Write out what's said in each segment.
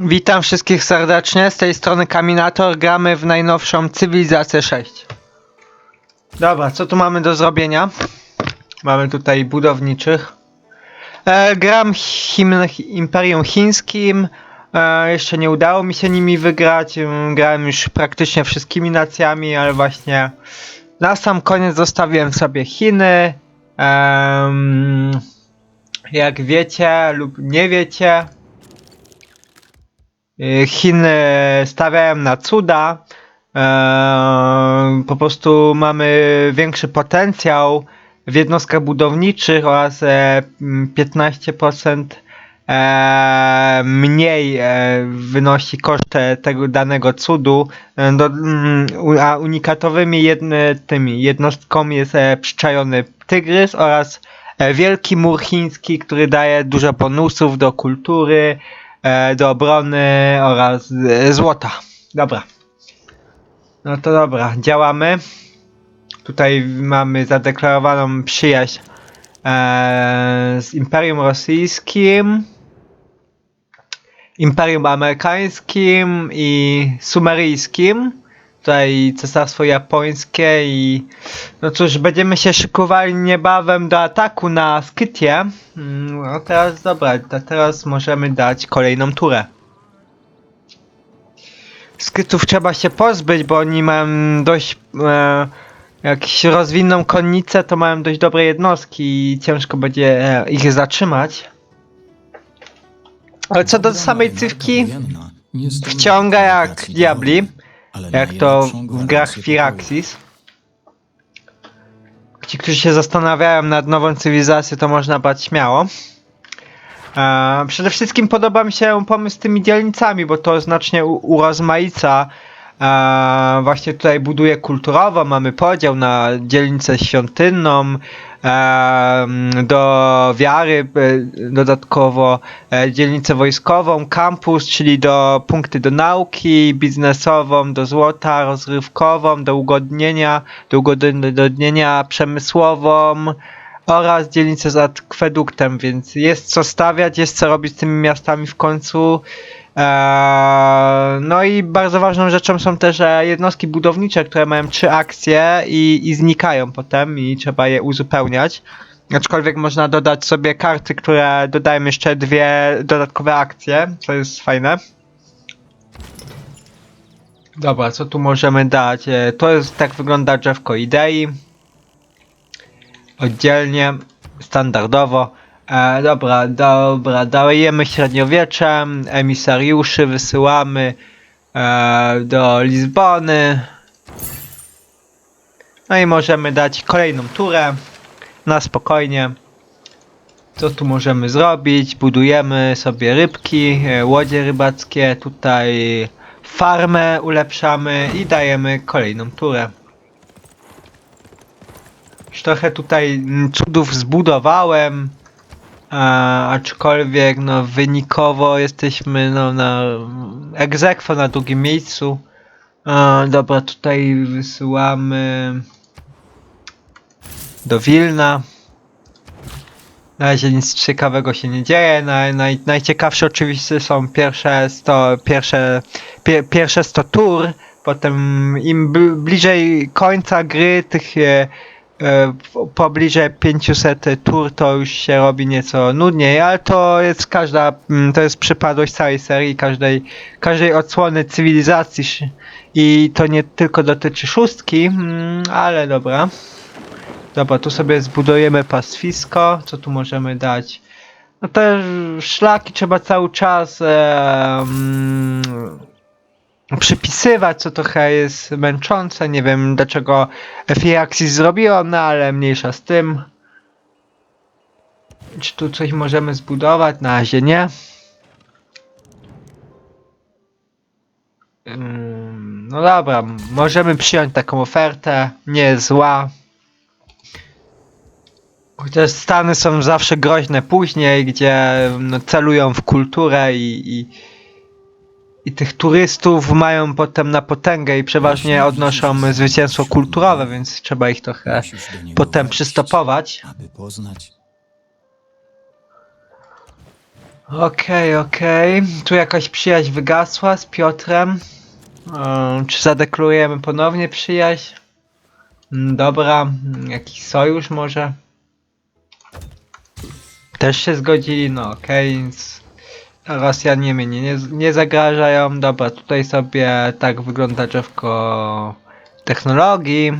Witam wszystkich serdecznie, z tej strony Kaminator, gramy w najnowszą Cywilizację 6. Dobra, co tu mamy do zrobienia? Mamy tutaj budowniczych. E, gram him, Imperium Chińskim, e, jeszcze nie udało mi się nimi wygrać, Ym, grałem już praktycznie wszystkimi nacjami, ale właśnie na sam koniec zostawiłem sobie Chiny. Em, jak wiecie lub nie wiecie, Chiny stawiają na cuda. Eee, po prostu mamy większy potencjał w jednostkach budowniczych oraz e, m, 15% e, mniej e, wynosi koszt e, tego danego cudu. E, mm, a unikatowymi tymi jednostką jest e, przyczajony tygrys oraz e, wielki mur chiński, który daje dużo bonusów do kultury, e, do obrony oraz e, złota. Dobra. No to dobra, działamy. Tutaj mamy zadeklarowaną przyjaźń e, z Imperium Rosyjskim, Imperium Amerykańskim i Sumeryjskim. Tutaj Cesarstwo Japońskie i no cóż, będziemy się szykowali niebawem do ataku na Skytię. Mm, No teraz dobra, teraz możemy dać kolejną turę. Skytów trzeba się pozbyć, bo oni mają dość. E, jak się rozwiną konnicę, to mają dość dobre jednostki i ciężko będzie e, ich zatrzymać. Ale co do samej cywki, wciąga jak diabli, jak to w grach Firaxis. Ci, którzy się zastanawiają nad nową cywilizacją, to można brać śmiało. E, przede wszystkim podoba mi się pomysł z tymi dzielnicami, bo to znacznie u- urozmaica. E, właśnie tutaj buduje kulturowo, mamy podział na dzielnicę świątynną, e, do wiary e, dodatkowo e, dzielnicę wojskową, kampus, czyli do punkty do nauki, biznesową, do złota, rozrywkową, do ugodnienia, do ugodnienia przemysłową oraz dzielnicę z akweduktem, więc jest co stawiać, jest co robić z tymi miastami w końcu. Eee, no i bardzo ważną rzeczą są też e, jednostki budownicze, które mają trzy akcje i, i znikają potem i trzeba je uzupełniać. Aczkolwiek można dodać sobie karty, które dodają jeszcze dwie dodatkowe akcje, co jest fajne. Dobra, co tu możemy dać? E, To jest, tak wygląda drzewko idei oddzielnie, standardowo. E, dobra, dobra, dajemy średniowiecze, emisariuszy wysyłamy e, do Lizbony. No i możemy dać kolejną turę na spokojnie. Co tu możemy zrobić? Budujemy sobie rybki, e, łodzie rybackie, tutaj farmę ulepszamy i dajemy kolejną turę. Już trochę tutaj mm, cudów zbudowałem, a, aczkolwiek no wynikowo jesteśmy no na egzekwo na drugim miejscu. A, dobra, tutaj wysyłamy do Wilna. Na razie nic ciekawego się nie dzieje. Naj, naj, najciekawsze oczywiście są pierwsze 100, pierwsze, pie, pierwsze 100 tur. Potem im bl- bliżej końca gry tych e, pobliżej 500 tur to już się robi nieco nudniej, ale to jest każda, mm, to jest przypadłość całej serii, każdej, każdej odsłony cywilizacji i to nie tylko dotyczy szóstki, mm, ale dobra. Dobra, tu sobie zbudujemy pastwisko, co tu możemy dać? No te szlaki trzeba cały czas e, mm, przypisywać, co trochę jest męczące. Nie wiem dlaczego Fiaxis zrobiło, no ale mniejsza z tym. Czy tu coś możemy zbudować? Na razie nie. No dobra, możemy przyjąć taką ofertę. Nie jest zła. Chociaż Stany są zawsze groźne później, gdzie no, celują w kulturę i, i, i tych turystów mają potem na potęgę i przeważnie odnoszą zwycięstwo kulturowe, więc trzeba ich trochę potem przystopować. Aby poznać. Okej, okej. Tu jakaś przyjaźń wygasła z Piotrem. Czy zadeklarujemy ponownie przyjaźń? Mm, Dobra, mm, jakiś sojusz może? Też się zgodzili, no okej, więc Rosjanie mnie nie, nie, zagrażają. Dobra, tutaj sobie tak wygląda drzewko technologii.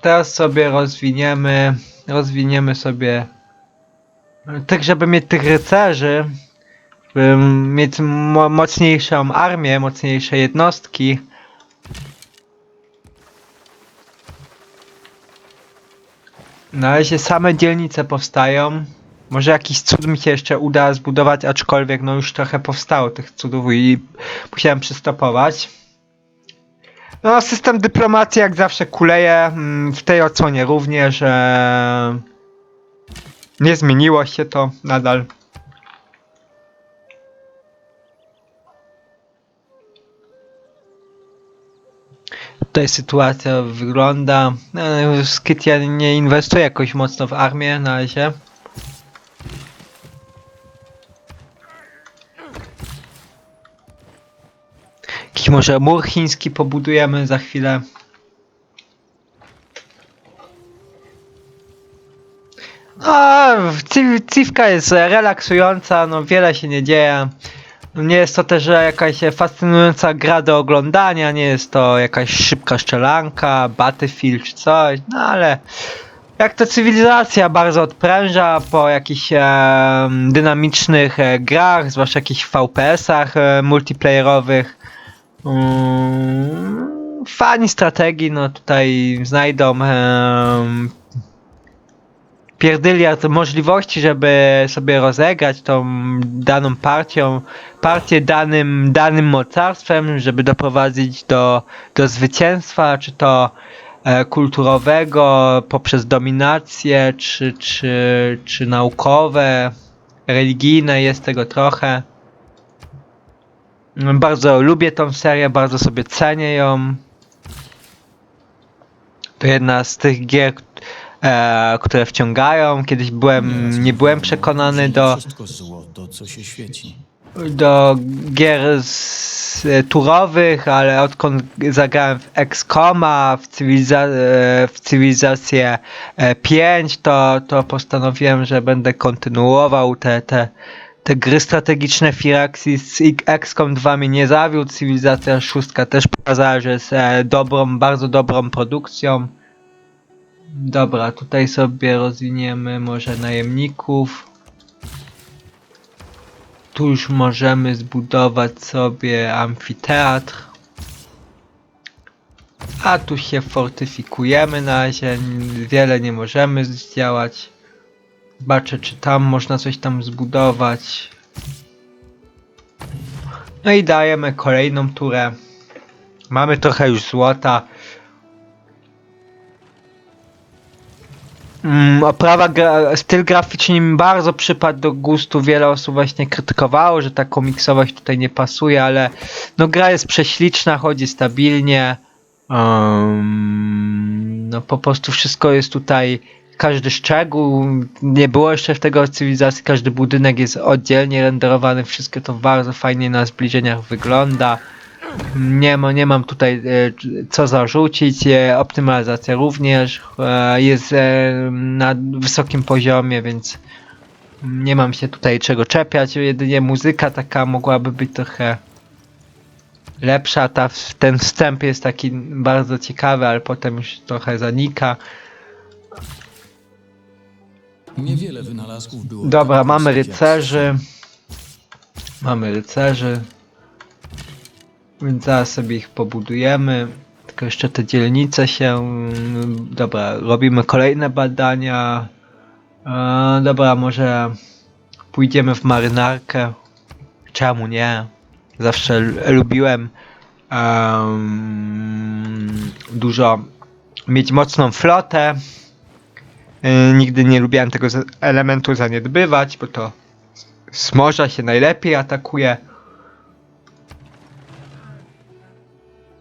Teraz sobie rozwiniemy, rozwiniemy sobie tak, żeby mieć tych rycerzy, żeby mieć mo mocniejszą armię, mocniejsze jednostki. Na razie same dzielnice powstają. Może jakiś cud mi się jeszcze uda zbudować, aczkolwiek no już trochę powstało tych cudów i musiałem przystopować. No, system dyplomacji jak zawsze kuleje, mm, w tej odsłonie również. E... Nie zmieniło się to nadal. Tutaj sytuacja wygląda. No, Skytia nie inwestuje jakoś mocno w armię na razie. Może mur chiński pobudujemy za chwilę. A, Civ- Civka jest relaksująca, no wiele się nie dzieje. No Nie jest to też jakaś fascynująca gra do oglądania, nie jest to jakaś szybka szczelanka, Battlefield czy coś, no ale jak to cywilizacja bardzo odpręża po jakichś em, dynamicznych e, grach, zwłaszcza jakichś VPS-ach e, multiplayerowych. Mm, fani strategii no tutaj znajdą em, pierdyliard możliwości, żeby sobie rozegrać tą daną partią, partię danym, danym mocarstwem, żeby doprowadzić do, do zwycięstwa, czy to e, kulturowego poprzez dominację, czy, czy, czy naukowe, religijne, jest tego trochę. Bardzo lubię tą serię, bardzo sobie cenię ją. To jedna z tych gier, e, które wciągają. Kiedyś byłem, nie byłem przekonany do, złoto, co się świeci. do gier z, e, turowych, ale odkąd zagrałem w XCOMa, w, cywiliza e, w cywilizację e, 5, to, to postanowiłem, że będę kontynuował te, te, te gry strategiczne Firaxis. I XCOM 2 mnie nie zawiódł, cywilizacja 6 też pokazała, że jest e, dobrą, bardzo dobrą produkcją. Dobra, tutaj sobie rozwiniemy może najemników. Tu już możemy zbudować sobie amfiteatr. A tu się fortyfikujemy na razie, wiele nie możemy zdziałać. Zobaczę czy tam można coś tam zbudować. No i dajemy kolejną turę. Mamy trochę już złota. Mm, oprawa, gra, styl graficzny mi bardzo przypadł do gustu. Wiele osób właśnie krytykowało, że ta komiksowość tutaj nie pasuje, ale no gra jest prześliczna, chodzi stabilnie. Um, no po prostu wszystko jest tutaj, każdy szczegół, nie było jeszcze w tego cywilizacji, każdy budynek jest oddzielnie renderowany, wszystko to bardzo fajnie na zbliżeniach wygląda. Nie, ma, nie mam tutaj e, co zarzucić. E, optymalizacja również e, jest na wysokim poziomie, więc nie mam się tutaj czego czepiać. Jedynie muzyka taka mogłaby być trochę lepsza. Ta, ten wstęp jest taki bardzo ciekawy, ale potem już trochę zanika. Niewiele wynalazków było. Dobra, mamy rycerzy. Mamy rycerzy. Więc zaraz sobie ich pobudujemy. Tylko jeszcze te dzielnice się. Dobra, robimy kolejne badania. E, dobra, może pójdziemy w marynarkę. Czemu nie? Zawsze lubiłem em, dużo mieć mocną flotę. E, nigdy nie lubiłem tego elementu zaniedbywać, bo to z morza się najlepiej atakuje.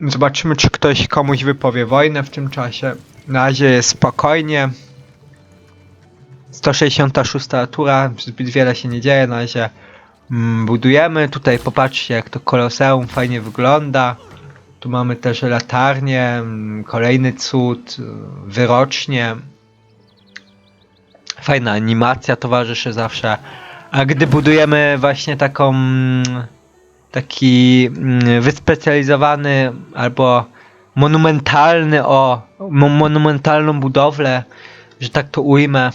Zobaczymy, czy ktoś komuś wypowie wojnę w tym czasie. Na razie jest spokojnie. 166 tura, zbyt wiele się nie dzieje, na razie mm, budujemy. Tutaj popatrzcie jak to koloseum fajnie wygląda. Tu mamy też latarnię, mm, kolejny cud, y, wyrocznie. Fajna animacja towarzyszy zawsze. A gdy budujemy właśnie taką taki mm, wyspecjalizowany albo monumentalny o mo- monumentalną budowlę, że tak to ujmę.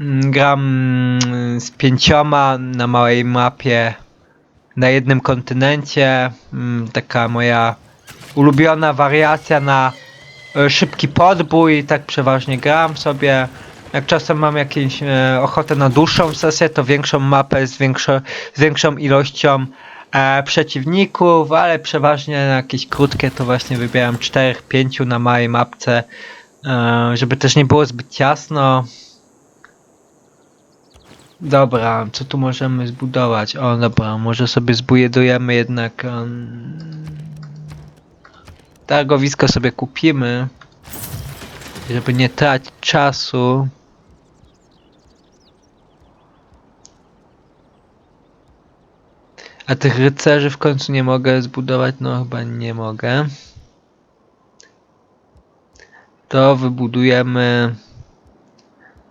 Mm, Gram mm, z pięcioma na małej mapie na jednym kontynencie. Taka moja ulubiona wariacja na szybki podbój. Tak przeważnie gram sobie. Jak czasem mam jakąś e, ochotę na dłuższą sesję, to większą mapę z, większo, z większą ilością e, przeciwników, ale przeważnie na jakieś krótkie to właśnie wybieram 4-5 na małej mapce, e, żeby też nie było zbyt ciasno. Dobra, co tu możemy zbudować? O, dobra, może sobie zbudujemy jednak. Um, targowisko sobie kupimy, żeby nie tracić czasu. A tych rycerzy w końcu nie mogę zbudować? No chyba nie mogę. To wybudujemy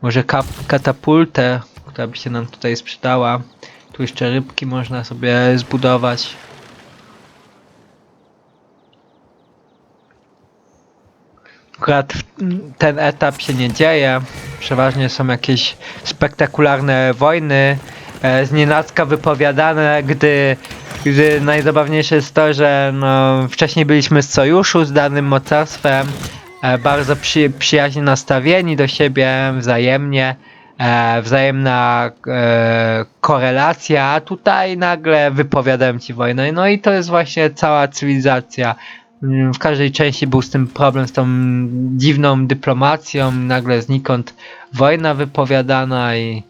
może katapultę, która by się nam tutaj sprzedała. Tu jeszcze rybki można sobie zbudować. Akurat ten etap się nie dzieje. Przeważnie są jakieś spektakularne wojny, e, znienacka wypowiadane, gdy, gdy najzabawniejsze jest to, że no, wcześniej byliśmy z sojuszu z danym mocarstwem, e, bardzo przy, przyjaźnie nastawieni do siebie wzajemnie, e, wzajemna e, korelacja, a tutaj nagle wypowiadałem ci wojnę. No i to jest właśnie cała cywilizacja. W każdej części był z tym problem, z tą dziwną dyplomacją, nagle znikąd wojna wypowiadana i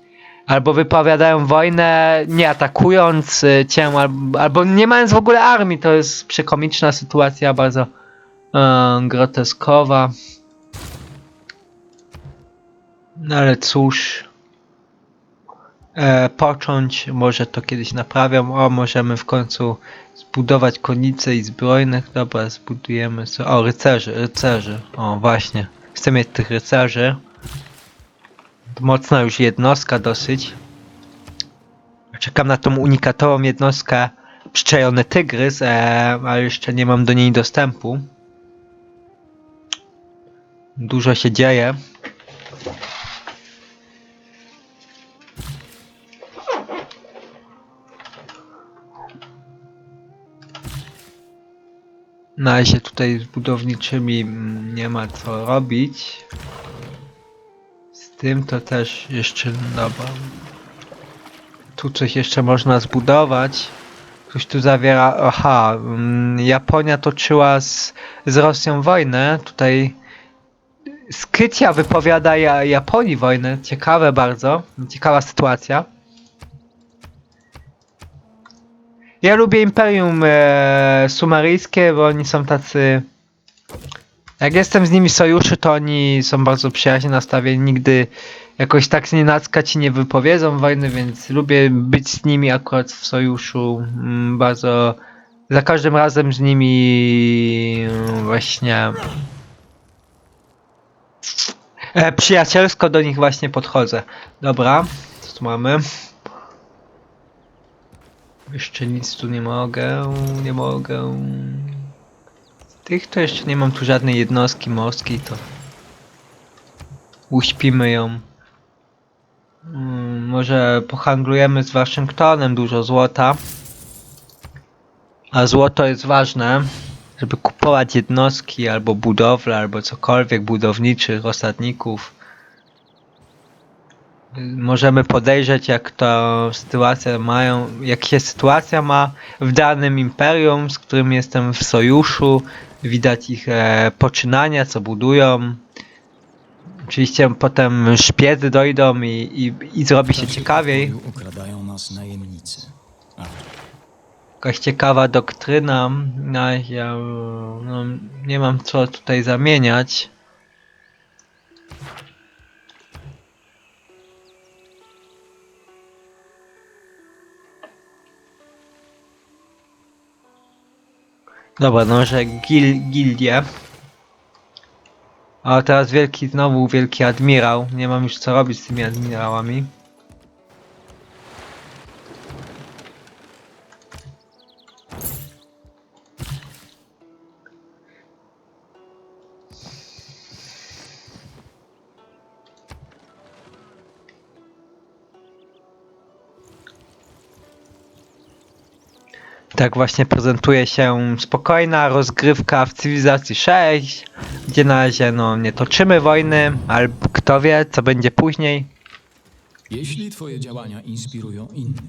albo wypowiadają wojnę nie atakując y, cię, albo, albo nie mając w ogóle armii. To jest przekomiczna sytuacja, bardzo e, groteskowa. No ale cóż, e, począć, może to kiedyś naprawią. O, możemy w końcu zbudować konice i zbrojnych. Dobra, zbudujemy. O, rycerzy, rycerzy. O, właśnie. Chcę mieć tych rycerzy. Mocna już jednostka dosyć. Czekam na tą unikatową jednostkę przyczajony tygrys, e, ale jeszcze nie mam do niej dostępu. Dużo się dzieje. Na razie tutaj z budowniczymi mm, nie ma co robić. Z tym to też jeszcze dobra. Tu coś jeszcze można zbudować. Ktoś tu zawiera. Aha, mm, Japonia toczyła z, z Rosją wojnę. Tutaj Skytia wypowiada ja, Japonii wojnę. Ciekawe bardzo. Ciekawa sytuacja. Ja lubię Imperium e, Sumeryjskie, bo oni są tacy. Jak jestem z nimi w sojuszu, to oni są bardzo przyjaźnie nastawieni. Nigdy jakoś tak z nienacka ci nie wypowiedzą wojny, więc lubię być z nimi akurat w sojuszu. Mm, Bardzo. Za każdym razem z nimi mm, właśnie. E, przyjacielsko do nich właśnie podchodzę. Dobra, co tu mamy? Jeszcze nic tu nie mogę, nie mogę. Tych to jeszcze nie mam tu żadnej jednostki morskiej, to uśpimy ją. Mm, może pohandlujemy z Waszyngtonem dużo złota. A złoto jest ważne, żeby kupować jednostki albo budowle, albo cokolwiek budowniczych, osadników. Możemy podejrzeć, jak to sytuacja mają, jak się sytuacja ma w danym imperium, z którym jestem w sojuszu. Widać ich e, poczynania, co budują. Oczywiście potem szpiedy dojdą i, i, i zrobi się ciekawiej. boju Okradają nas najemnicy. Jakaś ciekawa doktryna. No, ja no, nie mam co tutaj zamieniać. Dobra, no że gil, gildie. A teraz wielki, znowu wielki admirał. Nie mam już co robić z tymi admirałami. Tak właśnie prezentuje się spokojna rozgrywka w cywilizacji 6, gdzie na razie no, nie toczymy wojny, ale kto wie co będzie później. Jeśli twoje działania inspirują innych,